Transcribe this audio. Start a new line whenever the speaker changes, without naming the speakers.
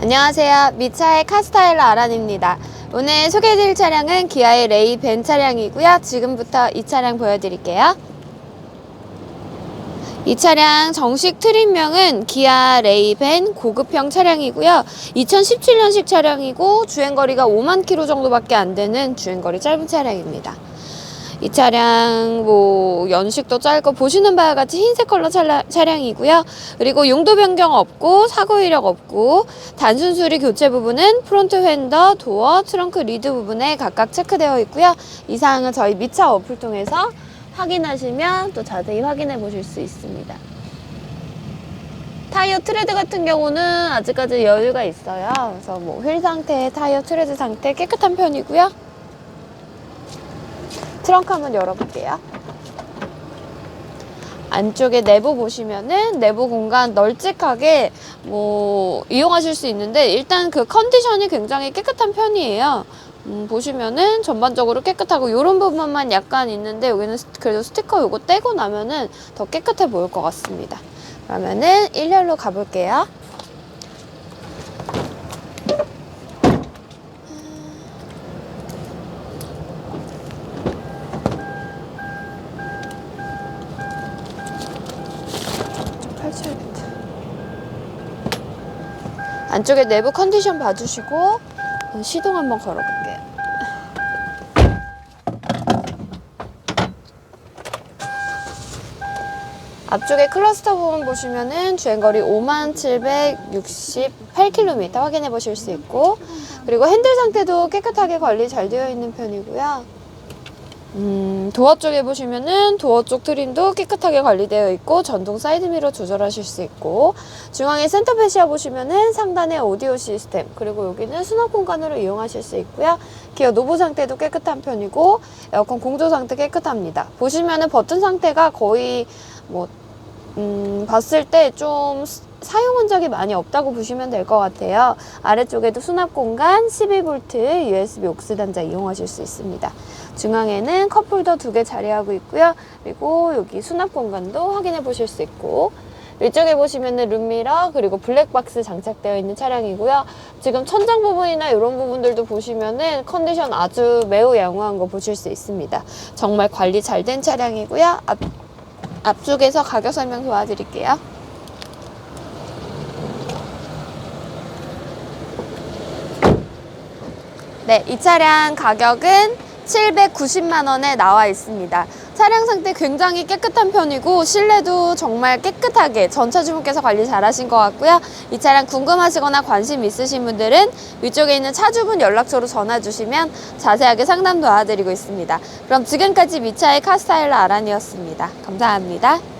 안녕하세요. 미차의 카스타일러 아란입니다. 오늘 소개해드릴 차량은 기아의 레이 벤 차량이고요. 지금부터 이 차량 보여드릴게요. 이 차량 정식 트림명은 기아 레이벤 고급형 차량이고요. 2017년식 차량이고 주행거리가 5만 킬로 정도밖에 안 되는 주행거리 짧은 차량입니다. 이 차량 뭐 연식도 짧고 보시는 바와 같이 흰색 컬러 차량, 차량이고요. 그리고 용도 변경 없고 사고 이력 없고 단순 수리 교체 부분은 프론트 휀더, 도어, 트렁크 리드 부분에 각각 체크되어 있고요. 이 사항은 저희 미차 어플 통해서 확인하시면 또 자세히 확인해 보실 수 있습니다. 타이어 트레드 같은 경우는 아직까지 여유가 있어요. 그래서 뭐 휠 상태, 타이어 트레드 상태 깨끗한 편이고요. 트렁크 한번 열어볼게요. 안쪽에 내부 보시면은 내부 공간 널찍하게 뭐 이용하실 수 있는데 일단 그 컨디션이 굉장히 깨끗한 편이에요. 음, 보시면은 전반적으로 깨끗하고 이런 부분만 약간 있는데 여기는 스- 그래도 스티커 요거 떼고 나면은 더 깨끗해 보일 것 같습니다. 그러면은 1열로 가볼게요. 펼쳐야겠다. 안쪽에 내부 컨디션 봐주시고 시동 한번 걸어볼게요. 앞쪽에 클러스터 부분 보시면은 주행거리 5768km 확인해 보실 수 있고 그리고 핸들 상태도 깨끗하게 관리 잘 되어 있는 편이고요. 음, 도어 쪽에 보시면은 도어 쪽 트림도 깨끗하게 관리되어 있고 전동 사이드미러 조절하실 수 있고 중앙에 센터 패시아 보시면은 상단에 오디오 시스템 그리고 여기는 수납 공간으로 이용하실 수 있고요. 기어 노브 상태도 깨끗한 편이고 에어컨 공조 상태 깨끗합니다. 보시면은 버튼 상태가 거의 뭐 음, 봤을 때 좀 사용 흔적이 많이 없다고 보시면 될 것 같아요. 아래쪽에도 수납 공간 12V USB 옥스 단자 이용하실 수 있습니다. 중앙에는 컵홀더 두 개 자리하고 있고요. 그리고 여기 수납 공간도 확인해 보실 수 있고 위쪽에 보시면은 룸미러 그리고 블랙박스 장착되어 있는 차량이고요. 지금 천장 부분이나 이런 부분들도 보시면은 컨디션 아주 매우 양호한 거 보실 수 있습니다. 정말 관리 잘 된 차량이고요. 앞, 앞쪽에서 가격 설명 도와드릴게요. 네, 이 차량 가격은 790만 원에 나와 있습니다. 차량 상태 굉장히 깨끗한 편이고 실내도 정말 깨끗하게 전차 주분께서 관리 잘 하신 것 같고요. 이 차량 궁금하시거나 관심 있으신 분들은 위쪽에 있는 차주분 연락처로 전화 주시면 자세하게 상담 도와드리고 있습니다. 그럼 지금까지 미차의 카스타일러 아란이었습니다. 감사합니다.